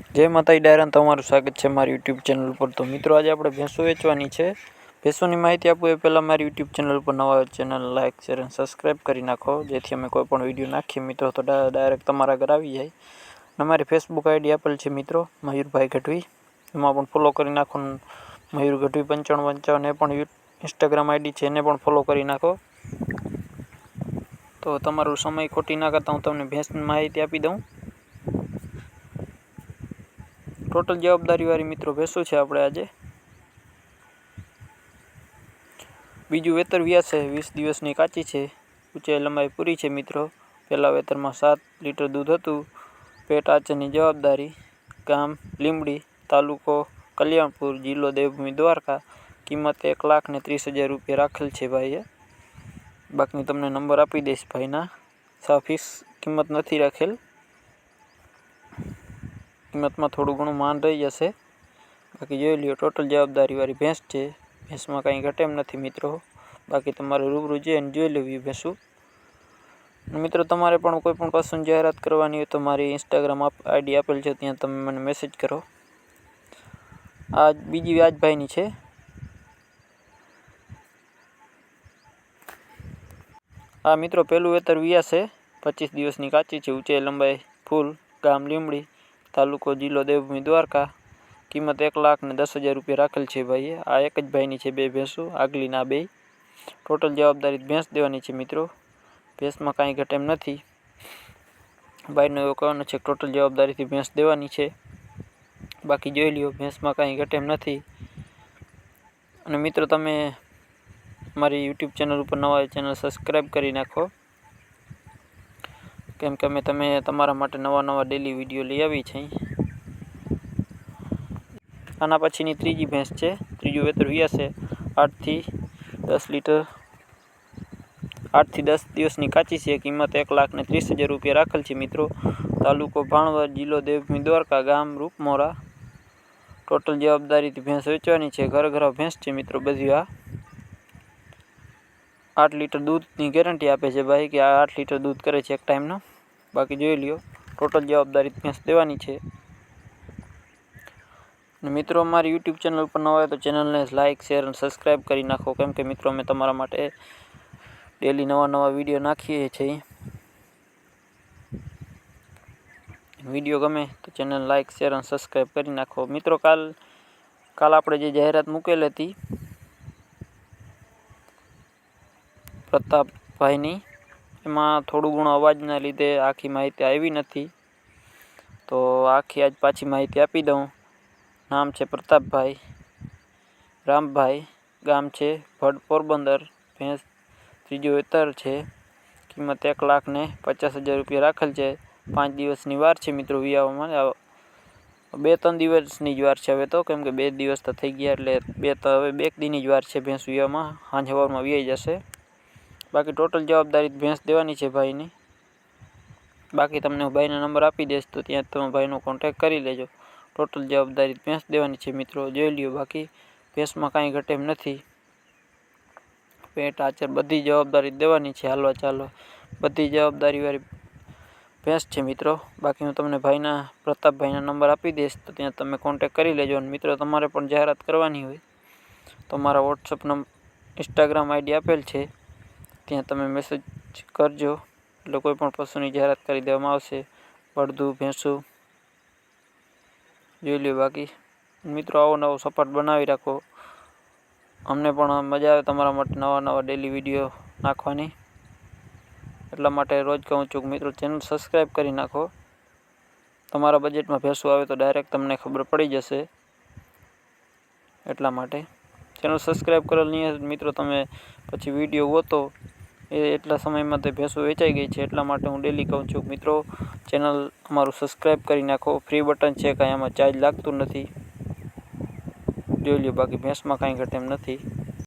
જય માતાજી ડાયરાન તમારું સ્વાગત છે મારી યુટ્યુબ ચેનલ પર. તો મિત્રો, આજે આપણે ભેંસો વેચવાની છે. ભેંસોની માહિતી આપું એ પહેલાં મારી યુટ્યુબ ચેનલ પર નવા ચેનલ લાઇક શેર અને સબસ્ક્રાઈબ કરી નાખો. જેથી અમે કોઈ પણ વીડિયો નાખીએ મિત્રો, તો ડાયરેક્ટ તમારા ઘર આવી જાય. અને મારી ફેસબુક આઈડી આપેલ છે મિત્રો, મયુરભાઈ ગઢવી. એમાં પણ ફોલો કરી નાખો મયુર ગઢવી પંચાણું પંચાવન, એ પણ ઇન્સ્ટાગ્રામ આઈડી છે, એને પણ ફોલો કરી નાખો. તો તમારો સમય ખોટી ના કરતા હું તમને ભેંસની માહિતી આપી દઉં. ટોટલ જવાબદારીવાળી મિત્રો ભેંસો છે આપણે આજે. બીજું વેતર વ્યાસ છે, વીસ દિવસની કાચી છે, ઊંચાઈ લંબાઈ પૂરી છે મિત્રો. પહેલાં વેતરમાં સાત લીટર દૂધ હતું, પેટ આચરની જવાબદારી, ગામ, લીંબડી, તાલુકો, કલ્યાણપુર, જિલ્લો દેવભૂમિ, દ્વારકા, કિંમત એક લાખ ને ત્રીસ હજાર રૂપિયા રાખેલ છે ભાઈએ. બાકી તમને નંબર આપી દઈશ ભાઈના. સા ફિક્સ કિંમત નથી રાખેલ. કિંમતમાં થોડું ઘણું માન રહી જશે. બાકી જોઈ લ્યો, ટોટલ જવાબદારીવાળી ભેંસ છે. ભેંસમાં કાંઈ ઘટે એમ નથી મિત્રો. બાકી તમારે રૂબરૂ જઈને જોઈ લેવી ભેંસું. મિત્રો, તમારે પણ કોઈ પણ પસંદ જાહેરાત કરવાની હોય તો મારી ઇન્સ્ટાગ્રામ આઈડી આપેલ છે, ત્યાં તમે મને મેસેજ કરો. આ બીજી વ્યાજભાઈની છે. આ મિત્રો પહેલું વેતર વિયા છે. પચીસ દિવસની કાચી છે, ઊંચાઈ, લંબાઈ, ફૂલ, ગામ, લીમડી. તાલુકો જિલ્લો દેવભૂમિ દ્વારકા. કિંમત એક લાખ ને દસ હજાર રૂપિયા રાખેલ છે ભાઈએ. આ એક જ ભાઈની છે બે ભેંસો, આગલીના બે. ટોટલ જવાબદારી ભેંસ દેવાની છે મિત્રો. ભેંસમાં કાંઈ ઘટે એમ નથી. ભાઈનો એવો કહેવાનો છે ટોટલ જવાબદારીથી ભેંસ દેવાની છે. બાકી જોઈ લ્યો, ભેંસમાં કાંઈ ઘટે એમ નથી. અને મિત્રો, તમે મારી યુટ્યુબ ચેનલ ઉપર નવા ચેનલ સબસ્ક્રાઈબ કરી નાખો. કેમ કે અમે તમે તમારા માટે નવા નવા ડેલી વીડિયો લઈ આવી છે આના પછીની ત્રીજી ભેંસ છે. ત્રીજું વેતર વ્યા છે. આઠથી દસ લીટર, આઠથી દસ દિવસની કાચી છે. કિંમત એક લાખ ને ત્રીસ હજાર રૂપિયા રાખેલ છે મિત્રો. તાલુકો ભાણવડ જિલ્લો દેવભૂમિ દ્વારકા ગામ રૂપમોરા. ટોટલ જવાબદારીથી ભેંસ વેચવાની છે. ઘર ઘર ભેંસ છે મિત્રો બધી આ. આઠ લીટર દૂધની ગેરંટી આપે છે ભાઈ કે આ આઠ લીટર દૂધ કરે છે એક ટાઈમનો. બાકી જોઈ લ્યો ટોટલ જવાબદારી ભેંસ દેવાની છે. અને મિત્રો, અમારી યુટ્યુબ ચેનલ ઉપર ન હોય તો ચેનલને લાઇક શેર અને સબસ્ક્રાઈબ કરી નાખો. કેમ કે મિત્રો, અમે તમારા માટે ડેલી નવા નવા વીડિયો નાખીએ છીએ. વીડિયો ગમે તો ચેનલ લાઇક શેર અને સબસ્ક્રાઈબ કરી નાખો. મિત્રો, કાલ કાલ આપણે જે જાહેરાત મૂકેલ હતી, પ્રતાપભાઈની એમાં થોડું ઘણું અવાજના લીધે આખી માહિતી આવી નથી. તો આખી આજ પાછી માહિતી આપી દઉં. નામ છે પ્રતાપભાઈ, રામભાઈ, ગામ છે ભડ, પોરબંદર. ભેંસ ત્રીજો વેતર છે. કિંમત એક લાખ ને પચાસ હજાર રૂપિયા રાખેલ છે. પાંચ દિવસની વાર છે મિત્રો વિયાવામાં. બે ત્રણ દિવસની જ વાર છે હવે તો, કેમ કે બે દિવસ તો થઈ ગયા એટલે બે તો હવે બે દિનની જ વાર છે ભેંસ વિયામાં સાંજ સવારમાં વિયાઈ જશે. બાકી ટોટલ જવાબદારી ભેંસ દેવાની છે ભાઈની. બાકી તમને હું ભાઈનો નંબર આપી દઈશ તો ત્યાં તમે ભાઈનો કોન્ટેક કરી લેજો. ટોટલ જવાબદારી ભેંસ દેવાની છે મિત્રો. જોઈ લ્યો બાકી, ભેંસમાં કાંઈ ઘટે એમ નથી. પેટ, આચર બધી જવાબદારી દેવાની છે. હાલવા ચાલો. બધી જવાબદારીવાળી ભેંસ છે મિત્રો. બાકી હું તમને ભાઈના, પ્રતાપભાઈના નંબર આપી દઈશ તો ત્યાં તમે કોન્ટેક કરી લેજો. અને મિત્રો, તમારે પણ જાહેરાત કરવાની હોય. તો મારા વોટ્સઅપ નંબર ઇન્સ્ટાગ્રામ આઈડી આપેલ છે. ત્યાં તમે મેસેજ કરજો. એટલે કોઈ પણ પશુની જાહેરાત કરી દેવામાં આવશે. બળદું, ભેંસું. જોઈ લ્યો બાકી. મિત્રો, આવો નવો સપાટ બનાવી રાખો. અમને પણ મજા આવે તમારા માટે નવા નવા ડેલી વીડિયો નાખવાની. એટલા માટે રોજ કહું છું મિત્રો ચેનલ સબસ્ક્રાઈબ કરી નાખો. તમારા બજેટમાં ભેંસું આવે તો ડાયરેક્ટ તમને ખબર પડી જશે. એટલા માટે. ચેનલ સબસ્ક્રાઈબ કરેલ નહીં મિત્રો, તમે પછી વીડિયો ગોતો. એ એટલા સમયમાં તે ભેંસો વેચાઈ ગઈ છે, એટલા માટે હું ડેલી કહું છું, મિત્રો ચેનલ અમારું સબસ્ક્રાઈબ કરી નાખો ફ્રી બટન છે કાંઈ આમાં ચાર્જ લાગતું નથી. જોઈ લ્યો, બાકી ભેંસમાં કાંઈ ઘટે એમ નથી.